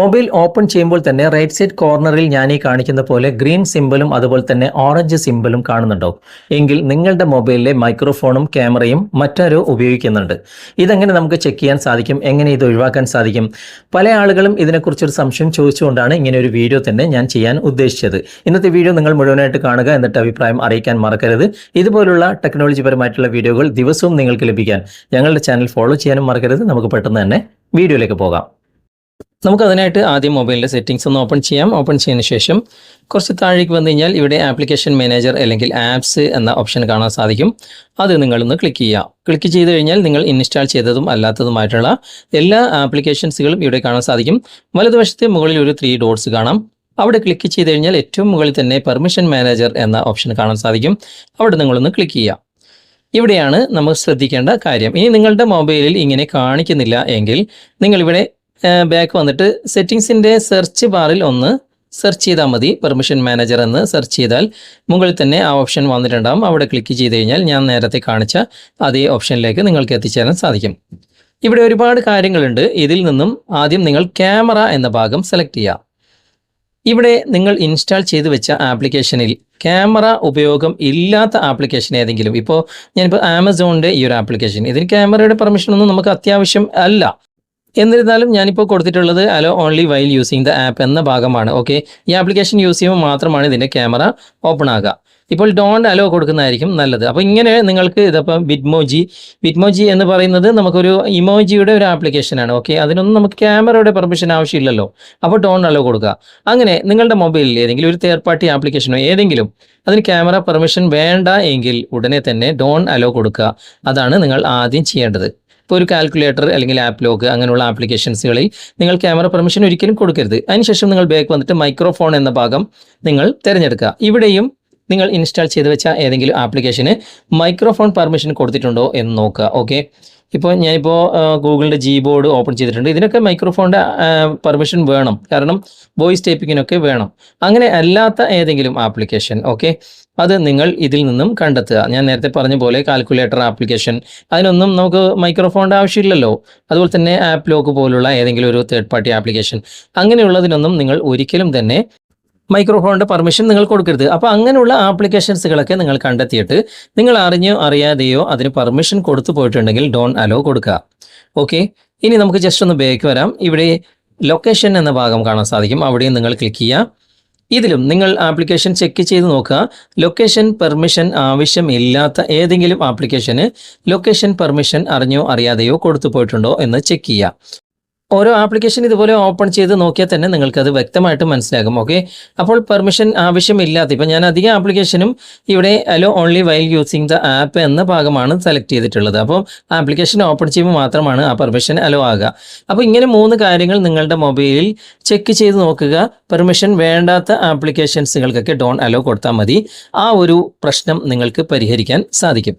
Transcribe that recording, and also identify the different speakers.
Speaker 1: Mobile open ചെയ്യുമ്പോൾ തന്നെ right side കോർണറിൽ ഞാൻ ഈ കാണിക്കുന്ന പോലെ ഗ്രീൻ സിംബലും അതുപോലെ തന്നെ ഓറഞ്ച് സിംബലും കാണുന്നുണ്ടോ എങ്കിൽ നിങ്ങളുടെ മൊബൈലിലെ മൈക്രോഫോണും ക്യാമറയും മറ്റാരോ ഉപയോഗിക്കുന്നുണ്ട്. ഇതെങ്ങനെ നമുക്ക് ചെക്ക് ചെയ്യാൻ സാധിക്കും? എങ്ങനെ ഇത് ഒഴിവാക്കാൻ സാധിക്കും? പല ആളുകളും ഇതിനെക്കുറിച്ചൊരു സംശയം ചോദിച്ചുകൊണ്ടാണ് ഇങ്ങനെ ഒരു വീഡിയോ തന്നെ ഞാൻ ചെയ്യാൻ ഉദ്ദേശിച്ചത്. ഇന്നത്തെ വീഡിയോ നിങ്ങൾ മുഴുവനായിട്ട് കാണുക എന്നിട്ട് അഭിപ്രായം അറിയിക്കാൻ മറക്കരുത്. ഇതുപോലുള്ള ടെക്നോളജി പരമായിട്ടുള്ള വീഡിയോകൾ ദിവസവും നിങ്ങൾക്ക് ലഭിക്കാൻ ഞങ്ങളുടെ ചാനൽ ഫോളോ ചെയ്യാനും മറക്കരുത്. നമുക്ക് പെട്ടെന്ന് തന്നെ വീഡിയോയിലേക്ക് പോകാം. നമുക്ക് അതിനായിട്ട് ആദ്യം മൊബൈലിന്റെ സെറ്റിംഗ്സ് ഒന്ന് ഓപ്പൺ ചെയ്യാം. ഓപ്പൺ ചെയ്യുന്ന ശേഷം കുറച്ച് താഴേക്ക് വന്നു കഴിഞ്ഞാൽ ഇവിടെ ആപ്ലിക്കേഷൻ മാനേജർ അല്ലെങ്കിൽ ആപ്സ് എന്ന ഓപ്ഷൻ കാണാൻ സാധിക്കും. അത് നിങ്ങളൊന്ന് ക്ലിക്ക് ചെയ്യുക. ക്ലിക്ക് ചെയ്ത് കഴിഞ്ഞാൽ നിങ്ങൾ ഇൻസ്റ്റാൾ ചെയ്തതും അല്ലാത്തതുമായിട്ടുള്ള എല്ലാ ആപ്ലിക്കേഷൻസുകളും ഇവിടെ കാണാൻ സാധിക്കും. വലതുവശത്ത് മുകളിൽ ഒരു ത്രീ ഡോട്ട്സ് കാണാം. അവിടെ ക്ലിക്ക് ചെയ്ത് കഴിഞ്ഞാൽ ഏറ്റവും മുകളിൽ തന്നെ പെർമിഷൻ മാനേജർ എന്ന ഓപ്ഷൻ കാണാൻ സാധിക്കും. അവിടെ നിങ്ങളൊന്ന് ക്ലിക്ക് ചെയ്യുക. ഇവിടെയാണ് നമ്മൾ ശ്രദ്ധിക്കേണ്ട കാര്യം. ഇനി നിങ്ങളുടെ മൊബൈലിൽ ഇങ്ങനെ കാണിക്കുന്നില്ല എങ്കിൽ നിങ്ങളിവിടെ ബാക്ക് വന്നിട്ട് സെറ്റിങ്സിന്റെ സെർച്ച് ബാറിൽ ഒന്ന് സെർച്ച് ചെയ്താൽ മതി. പെർമിഷൻ മാനേജർ എന്ന് സെർച്ച് ചെയ്താൽ മുകളിൽ തന്നെ ആ ഓപ്ഷൻ വന്നിട്ടുണ്ടാകും അവിടെ ക്ലിക്ക് ചെയ്ത് കഴിഞ്ഞാൽ ഞാൻ നേരത്തെ കാണിച്ച അതേ ഓപ്ഷനിലേക്ക് നിങ്ങൾക്ക് എത്തിച്ചേരാൻ സാധിക്കും. ഇവിടെ ഒരുപാട് കാര്യങ്ങളുണ്ട്. ഇതിൽ നിന്നും ആദ്യം നിങ്ങൾ ക്യാമറ എന്ന ഭാഗം സെലക്ട് ചെയ്യുക. ഇവിടെ നിങ്ങൾ ഇൻസ്റ്റാൾ ചെയ്തു വെച്ച ആപ്ലിക്കേഷനിൽ ക്യാമറ ഉപയോഗം ഇല്ലാത്ത ആപ്ലിക്കേഷൻ ഏതെങ്കിലും. ഇപ്പോൾ ഞാനിപ്പോൾ ആമസോണിന്റെ ഈ ഒരു ആപ്ലിക്കേഷൻ ഇതിന് ക്യാമറയുടെ പെർമിഷൻ ഒന്നും നമുക്ക് അത്യാവശ്യം അല്ല. എന്നിരുന്നാലും ഞാനിപ്പോൾ കൊടുത്തിട്ടുള്ളത് allow only while using the app എന്ന ഭാഗമാണ് ഓക്കെ ഈ ആപ്ലിക്കേഷൻ യൂസ് ചെയ്യുമ്പോൾ മാത്രമാണ് ഇതിന്റെ ക്യാമറ ഓപ്പൺ ആകുക ഇപ്പോൾ ഡോണ്ട് അലോ കൊടുക്കുന്നതായിരിക്കും നല്ലത്. അപ്പോൾ ഇങ്ങനെ നിങ്ങൾക്ക് ഇതിപ്പം വിറ്റ്മോജി വിറ്റ്മോജി എന്ന് പറയുന്നത് നമുക്കൊരു ഇമോജിയുടെ ഒരു ആപ്ലിക്കേഷനാണ് ഓക്കെ അതിനൊന്നും നമുക്ക് ക്യാമറയുടെ പെർമിഷൻ ആവശ്യമില്ലല്ലോ. അപ്പോൾ ഡോണ്ട് അലോ കൊടുക്കുക. അങ്ങനെ നിങ്ങളുടെ മൊബൈലിൽ ഏതെങ്കിലും ഒരു തേർഡ് പാർട്ടി ആപ്ലിക്കേഷനോ ഏതെങ്കിലും അതിന് ക്യാമറ പെർമിഷൻ വേണ്ട എങ്കിൽ ഉടനെ തന്നെ ഡോൺ അലോ കൊടുക്കുക. അതാണ് നിങ്ങൾ ആദ്യം ചെയ്യേണ്ടത്. ഇപ്പോൾ ഒരു കാൽക്കുലേറ്റർ അല്ലെങ്കിൽ ആപ്പ് ലോക്ക് അങ്ങനെയുള്ള ആപ്ലിക്കേഷൻസുകളിൽ നിങ്ങൾ ക്യാമറ പെർമിഷൻ ഒരിക്കലും കൊടുക്കരുത്. അതിനുശേഷം നിങ്ങൾ ബാക്ക് വന്നിട്ട് മൈക്രോഫോൺ എന്ന ഭാഗം നിങ്ങൾ തിരഞ്ഞെടുക്കുക. ഇവിടെയും നിങ്ങൾ ഇൻസ്റ്റാൾ ചെയ്ത് വെച്ച ഏതെങ്കിലും ആപ്ലിക്കേഷന് മൈക്രോഫോൺ പെർമിഷൻ കൊടുത്തിട്ടുണ്ടോ എന്ന് നോക്കുക ഓക്കെ ഇപ്പോൾ ഞാനിപ്പോൾ ഗൂഗിളിന്റെ ജി ബോർഡ് ഓപ്പൺ ചെയ്തിട്ടുണ്ട്. ഇതിനൊക്കെ മൈക്രോഫോണിന്റെ പെർമിഷൻ വേണം. കാരണം വോയിസ് ടൈപ്പിങ്ങിനൊക്കെ വേണം. അങ്ങനെ അല്ലാത്ത ഏതെങ്കിലും ആപ്ലിക്കേഷൻ ഓക്കെ അത് നിങ്ങൾ ഇതിൽ നിന്നും കണ്ടെത്തുക. ഞാൻ നേരത്തെ പറഞ്ഞ പോലെ കാൽക്കുലേറ്റർ ആപ്ലിക്കേഷൻ അതിനൊന്നും നമുക്ക് മൈക്രോഫോണിന്റെ ആവശ്യമില്ലല്ലോ. അതുപോലെ തന്നെ ആപ്പ് ലോക്ക് പോലുള്ള ഏതെങ്കിലും ഒരു തേർഡ് പാർട്ടി ആപ്ലിക്കേഷൻ അങ്ങനെയുള്ളതിനൊന്നും നിങ്ങൾ ഒരിക്കലും തന്നെ മൈക്രോഫോണിന്റെ പെർമിഷൻ നിങ്ങൾ കൊടുക്കരുത്. അപ്പോൾ അങ്ങനെയുള്ള ആപ്ലിക്കേഷൻസുകളൊക്കെ നിങ്ങൾ കണ്ടെത്തിയിട്ട് നിങ്ങൾ അറിഞ്ഞോ അറിയാതെയോ അതിന് പെർമിഷൻ കൊടുത്തു പോയിട്ടുണ്ടെങ്കിൽ ഡോൺ അലോ കൊടുക്കുക. ഓക്കെ ഇനി നമുക്ക് ജസ്റ്റ് ഒന്ന് ബേക്ക് വരാം. ഇവിടെ ലൊക്കേഷൻ എന്ന ഭാഗം കാണാൻ സാധിക്കും. അവിടെയും നിങ്ങൾ ക്ലിക്ക് ചെയ്യുക. ഇതിലും നിങ്ങൾ ആപ്ലിക്കേഷൻ ചെക്ക് ചെയ്ത് നോക്കുക. ലൊക്കേഷൻ പെർമിഷൻ ആവശ്യമില്ലാത്ത ഏതെങ്കിലും ആപ്ലിക്കേഷന് ലൊക്കേഷൻ പെർമിഷൻ അറിഞ്ഞോ അറിയാതെയോ കൊടുത്തു പോയിട്ടുണ്ടോ എന്ന് ചെക്ക് ചെയ്യുക. ഓരോ ആപ്ലിക്കേഷൻ ഇതുപോലെ ഓപ്പൺ ചെയ്ത് നോക്കിയാൽ തന്നെ നിങ്ങൾക്ക് അത് വ്യക്തമായിട്ട് മനസ്സിലാകും ഓക്കെ അപ്പോൾ പെർമിഷൻ ആവശ്യമില്ലാത്ത ഇപ്പം ഞാൻ അധികം ആപ്ലിക്കേഷനും ഇവിടെ allow only while using the app എന്ന ഭാഗമാണ് സെലക്ട് ചെയ്തിട്ടുള്ളത്. അപ്പോൾ ആപ്ലിക്കേഷൻ ഓപ്പൺ ചെയ്യുമ്പോൾ മാത്രമാണ് ആ പെർമിഷൻ അലോ ആകുക. അപ്പോൾ ഇങ്ങനെ മൂന്ന് കാര്യങ്ങൾ നിങ്ങളുടെ മൊബൈലിൽ ചെക്ക് ചെയ്ത് നോക്കുക. പെർമിഷൻ വേണ്ടാത്ത ആപ്ലിക്കേഷൻസുകൾക്കൊക്കെ ഡോൺ അലോ കൊടുത്താൽ മതി. ആ ഒരു പ്രശ്നം നിങ്ങൾക്ക് പരിഹരിക്കാൻ സാധിക്കും.